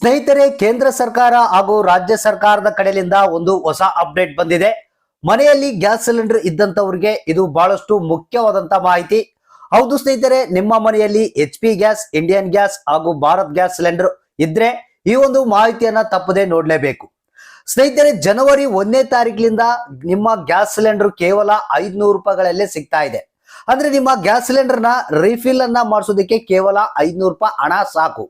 ಸ್ನೇಹಿತರೆ, ಕೇಂದ್ರ ಸರ್ಕಾರ ಹಾಗೂ ರಾಜ್ಯ ಸರ್ಕಾರದ ಕಡೆಯಿಂದ ಒಂದು ಹೊಸ ಅಪ್ಡೇಟ್ ಬಂದಿದೆ. ಮನೆಯಲ್ಲಿ ಗ್ಯಾಸ್ ಸಿಲಿಂಡರ್ ಇದ್ದಂಥವ್ರಿಗೆ ಇದು ಬಹಳಷ್ಟು ಮುಖ್ಯವಾದಂತ ಮಾಹಿತಿ. ಹೌದು ಸ್ನೇಹಿತರೆ, ನಿಮ್ಮ ಮನೆಯಲ್ಲಿ H P gas, Indian gas ಹಾಗೂ ಭಾರತ್ ಗ್ಯಾಸ್ ಸಿಲಿಂಡರ್ ಇದ್ರೆ ಈ ಒಂದು ಮಾಹಿತಿಯನ್ನ ತಪ್ಪದೆ ನೋಡ್ಲೇಬೇಕು. ಸ್ನೇಹಿತರೆ, ಜನವರಿ ಒಂದನೇ ತಾರೀಕಿನಿಂದ ನಿಮ್ಮ ಗ್ಯಾಸ್ ಸಿಲಿಂಡರ್ ಕೇವಲ ಐದ್ನೂರು ರೂಪಾಯಿಗಳಲ್ಲೇ ಸಿಗ್ತಾ ಇದೆ. ಅಂದ್ರೆ ನಿಮ್ಮ ಗ್ಯಾಸ್ ಸಿಲಿಂಡರ್ನ ರಿಫಿಲ್ ಅನ್ನ ಮಾಡಿಸೋದಕ್ಕೆ ಕೇವಲ ಐದ್ನೂರು ರೂಪಾಯಿ ಹಣ ಸಾಕು.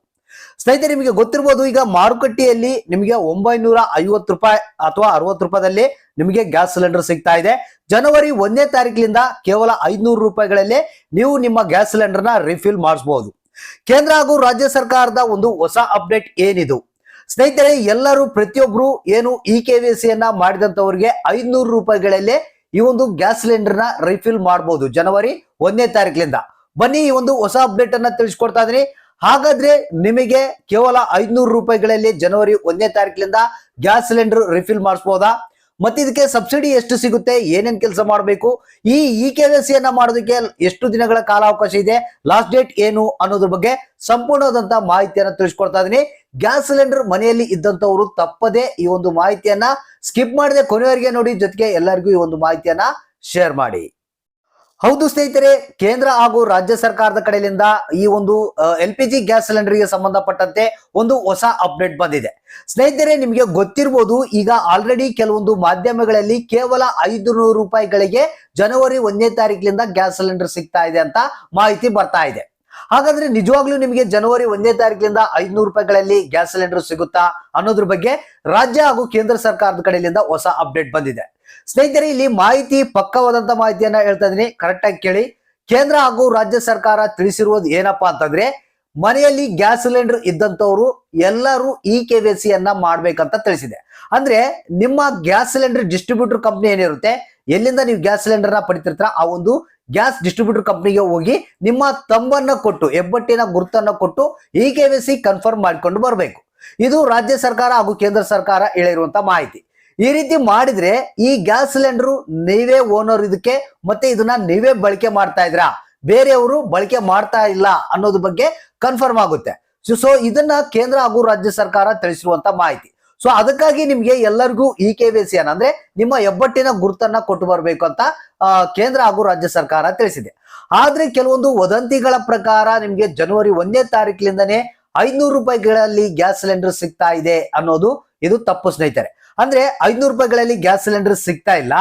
ಸ್ನೇಹಿತರೆ, ನಿಮಗೆ ಗೊತ್ತಿರ್ಬೋದು, ಈಗ ಮಾರುಕಟ್ಟೆಯಲ್ಲಿ ನಿಮಗೆ ಒಂಬೈನೂರ ಐವತ್ತು ರೂಪಾಯಿ ಅಥವಾ ಅರವತ್ತು ರೂಪಾಯಿದಲ್ಲಿ ನಿಮಗೆ ಗ್ಯಾಸ್ ಸಿಲಿಂಡರ್ ಸಿಗ್ತಾ ಇದೆ. ಜನವರಿ ಒಂದನೇ ತಾರೀಕಿನಿಂದ ಕೇವಲ ಐದ್ನೂರು ರೂಪಾಯಿಗಳಲ್ಲಿ ನೀವು ನಿಮ್ಮ ಗ್ಯಾಸ್ ಸಿಲಿಂಡರ್ನ ರಿಫಿಲ್ ಮಾಡಿಸಬಹುದು ಕೇಂದ್ರ ಹಾಗೂ ರಾಜ್ಯ ಸರ್ಕಾರದ ಒಂದು ಹೊಸ ಅಪ್ಡೇಟ್ ಏನಿದು? ಸ್ನೇಹಿತರೆ, ಎಲ್ಲರೂ ಪ್ರತಿಯೊಬ್ರು ಏನು ಇ ಕೆ ವಿ ಸಿಯನ್ನ ಮಾಡಿದಂತವ್ರಿಗೆ ಐದ್ನೂರು ರೂಪಾಯಿಗಳಲ್ಲಿ ಈ ಒಂದು ಗ್ಯಾಸ್ ಸಿಲಿಂಡರ್ನ ರಿಫಿಲ್ ಮಾಡಬಹುದು ಜನವರಿ ಒಂದನೇ ತಾರೀಕಿನಿಂದ. ಬನ್ನಿ, ಈ ಒಂದು ಹೊಸ ಅಪ್ಡೇಟ್ ಅನ್ನ ತಿಳಿಸ್ಕೊಡ್ತಾ ಇದೀನಿ. ಹಾಗಾದ್ರೆ ನಿಮಗೆ ಕೇವಲ ಐದ್ನೂರು ರೂಪಾಯಿಗಳಲ್ಲಿ ಜನವರಿ ಒಂದನೇ ತಾರೀಕಿನಿಂದ ಗ್ಯಾಸ್ ಸಿಲಿಂಡರ್ ರಿಫಿಲ್ ಮಾಡಿಸ್ಬೋದಾ? ಮತ್ತೆ ಇದಕ್ಕೆ ಸಬ್ಸಿಡಿ ಎಷ್ಟು ಸಿಗುತ್ತೆ? ಏನೇನ್ ಕೆಲಸ ಮಾಡಬೇಕು? ಈ ಇ ಕೆ ಅನ್ನ ಮಾಡೋದಕ್ಕೆ ಎಷ್ಟು ದಿನಗಳ ಕಾಲಾವಕಾಶ ಇದೆ? ಲಾಸ್ಟ್ ಡೇಟ್ ಏನು ಅನ್ನೋದ್ರ ಬಗ್ಗೆ ಸಂಪೂರ್ಣವಾದಂತ ಮಾಹಿತಿಯನ್ನ ತಿಳಿಸ್ಕೊಡ್ತಾ ಇದೀನಿ. ಗ್ಯಾಸ್ ಸಿಲಿಂಡರ್ ಮನೆಯಲ್ಲಿ ಇದ್ದಂತವರು ತಪ್ಪದೆ ಈ ಒಂದು ಮಾಹಿತಿಯನ್ನ ಸ್ಕಿಪ್ ಮಾಡದೆ ಕೊನೆಯವರಿಗೆ ನೋಡಿ. ಜೊತೆಗೆ ಎಲ್ಲರಿಗೂ ಈ ಒಂದು ಮಾಹಿತಿಯನ್ನ ಶೇರ್ ಮಾಡಿ. ಹೌದು ಸ್ನೇಹಿತರೆ, ಕೇಂದ್ರ ಹಾಗೂ ರಾಜ್ಯ ಸರ್ಕಾರದ ಕಡೆಯಿಂದ ಈ ಒಂದು ಎಲ್ ಪಿ ಜಿ ಗ್ಯಾಸ್ ಸಿಲಿಂಡರ್ಗೆ ಸಂಬಂಧಪಟ್ಟಂತೆ ಒಂದು ಹೊಸ ಅಪ್ಡೇಟ್ ಬಂದಿದೆ. ಸ್ನೇಹಿತರೆ, ನಿಮಗೆ ಗೊತ್ತಿರ್ಬೋದು, ಈಗ ಆಲ್ರೆಡಿ ಕೆಲವೊಂದು ಮಾಧ್ಯಮಗಳಲ್ಲಿ ಕೇವಲ ಐದು ನೂರು ರೂಪಾಯಿಗಳಿಗೆ ಜನವರಿ ಒಂದನೇ ತಾರೀಕಿನಿಂದ ಗ್ಯಾಸ್ ಸಿಲಿಂಡರ್ ಸಿಗ್ತಾ ಇದೆ ಅಂತ ಮಾಹಿತಿ ಬರ್ತಾ ಇದೆ. ಹಾಗಾದ್ರೆ ನಿಜವಾಗ್ಲೂ ನಿಮಗೆ ಜನವರಿ ಒಂದನೇ ತಾರೀಕಿನಿಂದ ಐದ್ನೂರು ರೂಪಾಯಿಗಳಲ್ಲಿ ಗ್ಯಾಸ್ ಸಿಲಿಂಡರ್ ಸಿಗುತ್ತಾ ಅನ್ನೋದ್ರ ಬಗ್ಗೆ ರಾಜ್ಯ ಹಾಗೂ ಕೇಂದ್ರ ಸರ್ಕಾರದ ಕಡೆಯಿಂದ ಹೊಸ ಅಪ್ಡೇಟ್ ಬಂದಿದೆ. ಸ್ನೇಹಿತರೆ, ಇಲ್ಲಿ ಮಾಹಿತಿ ಪಕ್ಕವಾದಂತ ಮಾಹಿತಿಯನ್ನ ಹೇಳ್ತಾ ಇದೀನಿ ಕರೆಕ್ಟ್ ಆಗಿ ಕೇಳಿ. ಕೇಂದ್ರ ಹಾಗೂ ರಾಜ್ಯ ಸರ್ಕಾರ ತಿಳಿಸಿರುವುದು ಏನಪ್ಪಾ ಅಂತಂದ್ರೆ, ಮನೆಯಲ್ಲಿ ಗ್ಯಾಸ್ ಸಿಲಿಂಡರ್ ಇದ್ದಂತವ್ರು ಎಲ್ಲರೂ ಇ ಕೆ ವಿ ಅನ್ನ ಮಾಡ್ಬೇಕಂತ ತಿಳಿಸಿದೆ. ಅಂದ್ರೆ, ನಿಮ್ಮ ಗ್ಯಾಸ್ ಸಿಲಿಂಡರ್ ಡಿಸ್ಟ್ರಿಬ್ಯೂಟರ್ ಕಂಪ್ನಿ ಏನಿರುತ್ತೆ, ಎಲ್ಲಿಂದ ನೀವು ಗ್ಯಾಸ್ ಸಿಲಿಂಡರ್ನ ಪಡಿತಿರ್ತೀರ, ಆ ಒಂದು ಗ್ಯಾಸ್ ಡಿಸ್ಟ್ರಿಬ್ಯೂಟರ್ ಕಂಪ್ನಿಗೆ ಹೋಗಿ ನಿಮ್ಮ ತಂಬನ್ನ ಕೊಟ್ಟು, ಹೆಬ್ಬಟ್ಟಿನ ಗುರುತನ್ನ ಕೊಟ್ಟು E K V C confirm ಮಾಡ್ಕೊಂಡು ಬರಬೇಕು. ಇದು ರಾಜ್ಯ ಸರ್ಕಾರ ಹಾಗೂ ಕೇಂದ್ರ ಸರ್ಕಾರ ಹೇಳಿರುವಂತ ಮಾಹಿತಿ. ಈ ರೀತಿ ಮಾಡಿದ್ರೆ ಈ ಗ್ಯಾಸ್ ಸಿಲಿಂಡರ್ ನೀವೇ ಓನರ್ ಇದಕ್ಕೆ ಮತ್ತೆ ಇದನ್ನ ನೀವೇ ಬಳಕೆ ಮಾಡ್ತಾ ಇದ್ರಾ ಬೇರೆಯವರು ಬಳಕೆ ಮಾಡ್ತಾ ಇಲ್ಲ ಅನ್ನೋದ್ರ ಬಗ್ಗೆ ಕನ್ಫರ್ಮ್ ಆಗುತ್ತೆ. ಸೊ ಸೊ ಇದನ್ನ ಕೇಂದ್ರ ಹಾಗೂ ರಾಜ್ಯ ಸರ್ಕಾರ ತಿಳಿಸಿರುವಂತ ಮಾಹಿತಿ. ಸೊ ಅದಕ್ಕಾಗಿ ನಿಮ್ಗೆ ಎಲ್ಲರಿಗೂ ಇ ಕೆ ವಿ ಸಿ ಅಂದ್ರೆ ನಿಮ್ಮ ಹೆಬ್ಬಟ್ಟಿನ ಗುರುತನ್ನ ಕೊಟ್ಟು ಬರಬೇಕು ಅಂತ ಕೇಂದ್ರ ಹಾಗೂ ರಾಜ್ಯ ಸರ್ಕಾರ ತಿಳಿಸಿದೆ. ಆದ್ರೆ ಕೆಲವೊಂದು ವದಂತಿಗಳ ಪ್ರಕಾರ ನಿಮ್ಗೆ ಜನವರಿ ಒಂದನೇ ತಾರೀಕಿನಿಂದನೇ ಐನೂರು ರೂಪಾಯಿಗಳಲ್ಲಿ ಗ್ಯಾಸ್ ಸಿಲಿಂಡರ್ ಸಿಗ್ತಾ ಇದೆ ಅನ್ನೋದು ಇದು ತಪ್ಪು ಸ್ನೇಹಿತರೆ. ಅಂದ್ರೆ ಐನೂರು ರೂಪಾಯಿಗಳಲ್ಲಿ ಗ್ಯಾಸ್ ಸಿಲಿಂಡರ್ ಸಿಗ್ತಾ ಇಲ್ಲ.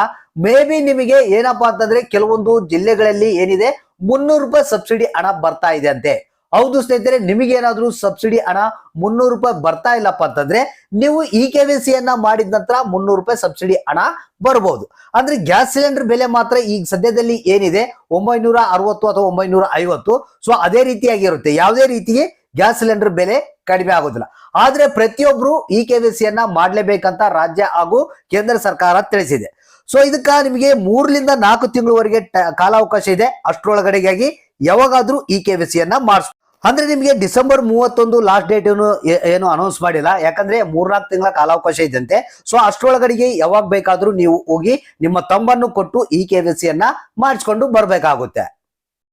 ಮೇ ಬಿ ನಿಮಗೆ ಏನಪ್ಪಾ ಅಂತಂದ್ರೆ ಕೆಲವೊಂದು ಜಿಲ್ಲೆಗಳಲ್ಲಿ ಏನಿದೆ, ಮುನ್ನೂರು ರೂಪಾಯಿ ಸಬ್ಸಿಡಿ ಹಣ ಬರ್ತಾ ಇದೆ ಅಂತೆ. ಹೌದು ಸ್ನೇಹಿತರೆ, ನಿಮಗೆ ಏನಾದ್ರೂ ಸಬ್ಸಿಡಿ ಹಣ ಮುನ್ನೂರು ರೂಪಾಯಿ ಬರ್ತಾ ಇಲ್ಲಪ್ಪ ಅಂತಂದ್ರೆ, ನೀವು ಇ ಕೆ ವಿ ಸಿ ಅನ್ನ ಮಾಡಿದ ನಂತರ ಮುನ್ನೂರು ರೂಪಾಯಿ ಸಬ್ಸಿಡಿ ಹಣ ಬರಬಹುದು ಅಂದ್ರೆ ಗ್ಯಾಸ್ ಸಿಲಿಂಡರ್ ಬೆಲೆ ಮಾತ್ರ ಈಗ ಸದ್ಯದಲ್ಲಿ ಏನಿದೆ, ಒಂಬೈನೂರ ಅರವತ್ತು ಅಥವಾ ಒಂಬೈನೂರ ಐವತ್ತು. ಸೊ ಅದೇ ರೀತಿಯಾಗಿರುತ್ತೆ. ಯಾವುದೇ ರೀತಿಗೆ ಗ್ಯಾಸ್ ಸಿಲಿಂಡರ್ ಬೆಲೆ ಕಡಿಮೆ ಆಗೋದಿಲ್ಲ. ಆದ್ರೆ ಪ್ರತಿಯೊಬ್ರು ಈ ಕೆ ವಿ ಮಾಡಲೇಬೇಕಂತ ರಾಜ್ಯ ಹಾಗೂ ಕೇಂದ್ರ ಸರ್ಕಾರ ತಿಳಿಸಿದೆ. ಸೊ ಇದಕ್ಕ ನಿಮಗೆ ಮೂರರಿಂದ ನಾಲ್ಕು ತಿಂಗಳವರೆಗೆ ಕಾಲಾವಕಾಶ ಇದೆ. ಅಷ್ಟರೊಳಗಡೆಗಾಗಿ ಯಾವಾಗಾದ್ರೂ ಈ ಕೆ ವಿ ಮಾಡಿಸ್. ಅಂದ್ರೆ ನಿಮಗೆ ಡಿಸೆಂಬರ್ ಮೂವತ್ತೊಂದು ಲಾಸ್ಟ್ ಡೇಟ್ ಏನು ಅನೌನ್ಸ್ ಮಾಡಿಲ್ಲ. ಯಾಕಂದ್ರೆ ಮೂರ್ನಾಲ್ಕು ತಿಂಗಳ ಕಾಲಾವಕಾಶ ಇದ್ದಂತೆ. ಸೊ ಅಷ್ಟರೊಳಗಡೆಗೆ ಯಾವಾಗ ಬೇಕಾದ್ರೂ ನೀವು ಹೋಗಿ ನಿಮ್ಮ ತಂಬನ್ನು ಕೊಟ್ಟು ಈ ಕೆ ವಿ ಸಿಯನ್ನ ಮಾಡಿಸ್ಕೊಂಡು ಬರ್ಬೇಕಾಗುತ್ತೆ.